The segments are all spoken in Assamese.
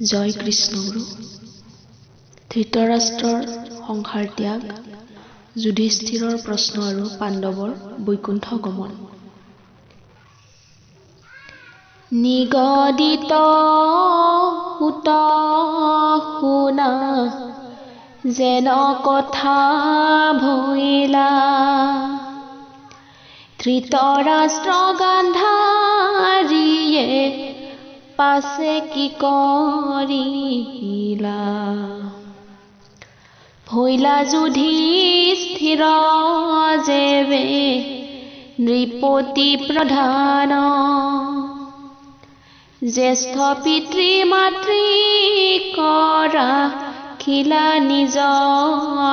জয় কৃষ্ণগুৰু ধৃতৰাষ্ট্ৰৰ সংসাৰ ত্যাগ যুধিষ্ঠিৰৰ প্ৰশ্ন আৰু পাণ্ডৱৰ বৈকুণ্ঠ গমন। নিগদিত সুত শুনা যেন কথা ভৈলা ধৃতৰাষ্ট্ৰ গান্ধাৰীয়ে পাছে কি কৰিলা ভৈলা যুধিষ্ঠিৰ যেবে নৃপতি প্ৰধান জ্যেষ্ঠ পিতৃ মাতৃ কৰা খিলা নিজ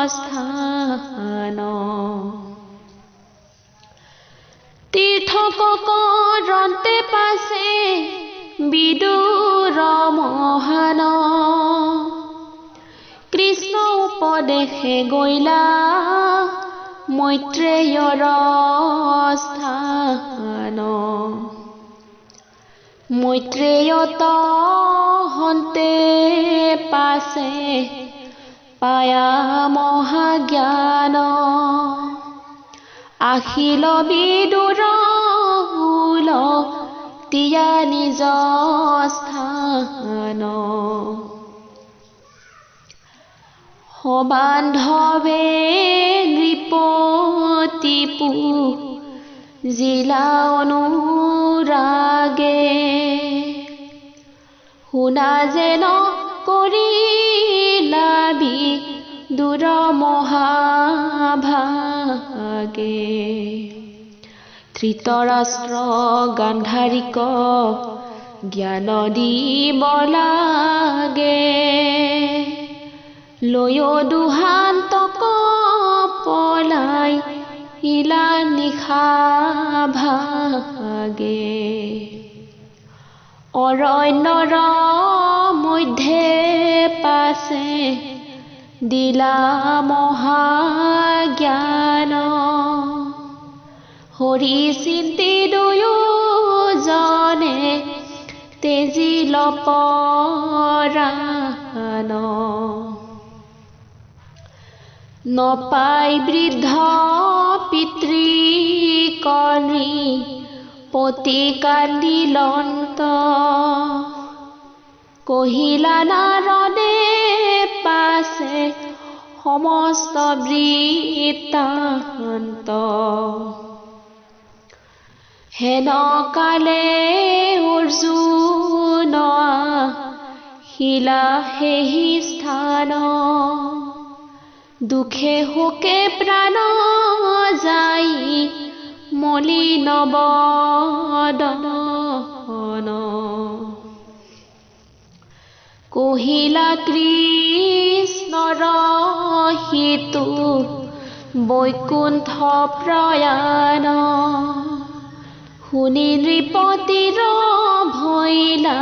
স্থান। তীৰ্থক কৰন্তে পাছে বিদুৰ মহান কৃষ্ণ উপদেশে গৈলা মৈত্ৰেয়ৰ স্থান। মৈত্ৰেয়ত হন্তে পাছে পায়া মহাজ্ঞান। আহিল বিদুৰ তিয়া নিজ স্থান। সবান্ধৱে নৃপতিপু জিলা অনুৰাগে শুনা যেন কৰিলাবি দূৰ মহাভাগে ধৃতৰাষ্ট্ৰ গান্ধাৰিক জ্ঞান দিব লাগে। লৈও দুহান্তক পলাই ইলা নিশা ভাগে। অৰণ্যৰ মধ্যে পাছে দিলা মহাজ্ঞান হৰি চিন্তি দুয়োজনে তেজিল পৰাণ নপাই বৃদ্ধ পিতৃ কৰ্ণী পতি কান্দিলন্ত কহিলা নাৰদে পাছে সমস্ত বৃত্তান্ত। হেন কালে অৰ্জুন শিলা সেহি স্থান। দুখে শোকে প্ৰাণ যাই মলিন বদন। কহিলা কৃষ্ণৰ হিতু বৈকুণ্ঠ প্ৰয়াণ। শুনি নৃপতিৰ ভৈলা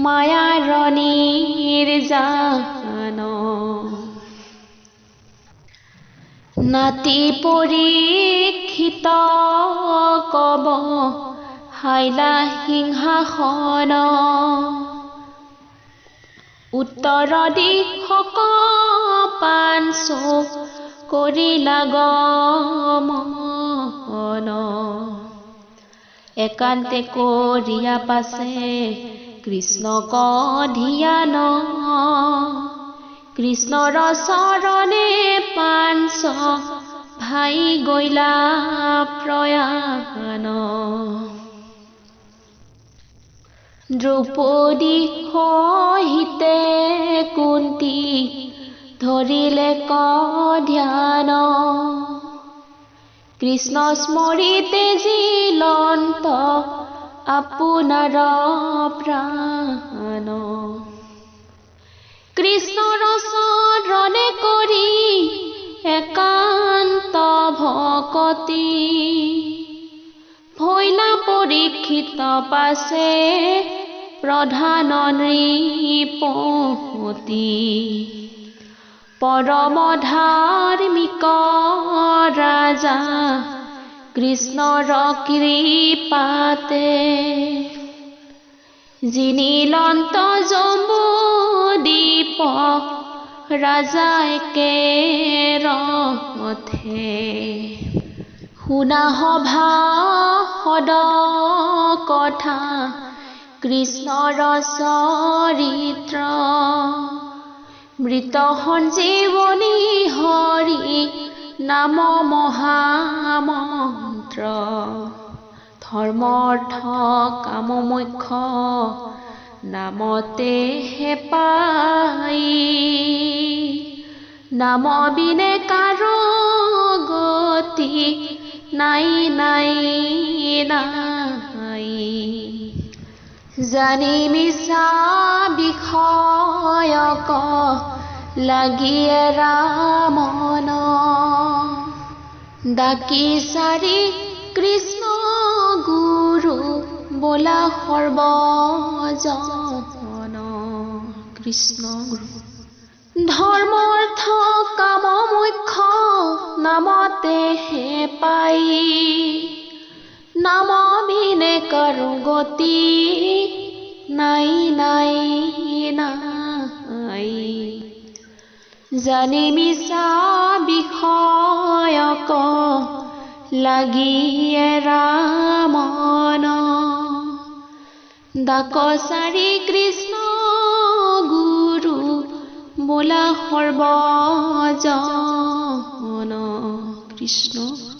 মায়াৰ নিৰ্জান নাতি পৰীক্ষিত কব হাইলা সিংহাসন। উত্তৰ দিশক পাঞ্চ কৰিলা গমন। একান্তে কৰিয়া পাছে কৃষ্ণক ধ্যান কৃষ্ণৰ চৰণে পাঞ্চ ভাই গৈলা প্ৰয়াণ। দ্ৰৌপদী সহিতে কুন্তি ধৰিলে ক ধ্যান? কৃষ্ণ স্মৰিতে জিলন্ত আপোনাৰ প্ৰাণ কৃষ্ণৰ চৰণে কৰি একান্ত ভকতি। ভৈলা পৰীক্ষিত পাছে প্ৰধান নৃপতি। পৰম ধাৰ্মিক ৰাজা কৃষ্ণৰ কৃপাতে। জিনিলন্ত জম্বু দ্বীপ ৰাজাই কেৰথে শুনা সভা সদ কথা কৃষ্ণৰ চৰিত্ৰ। মৃত সঞ্জীৱনী হৰি নাম মহামন্ত্ৰ। ধৰ্মৰ্থ কাম মোক্ষ নামতে হে পাই। নাম বিনে কাৰো গতি নাই নাই নাই। জানি মিছা বিষয়ক লাগিয়ে ৰামন ডাকি চাৰি কৃষ্ণ গুৰু বোলা সৰ্বজন কৃষ্ণ গুৰু ধৰ্মৰ্থ কাম মুখ্য নামতে হে পাই। নাম বিনে কাৰো গতি নাই নাই নাই। জানি মিছা বিষয়ক লাগিয়ে ৰামন। ডাকচাৰি কৃষ্ণ গুৰু বোলা সৰ্বজন কৃষ্ণ।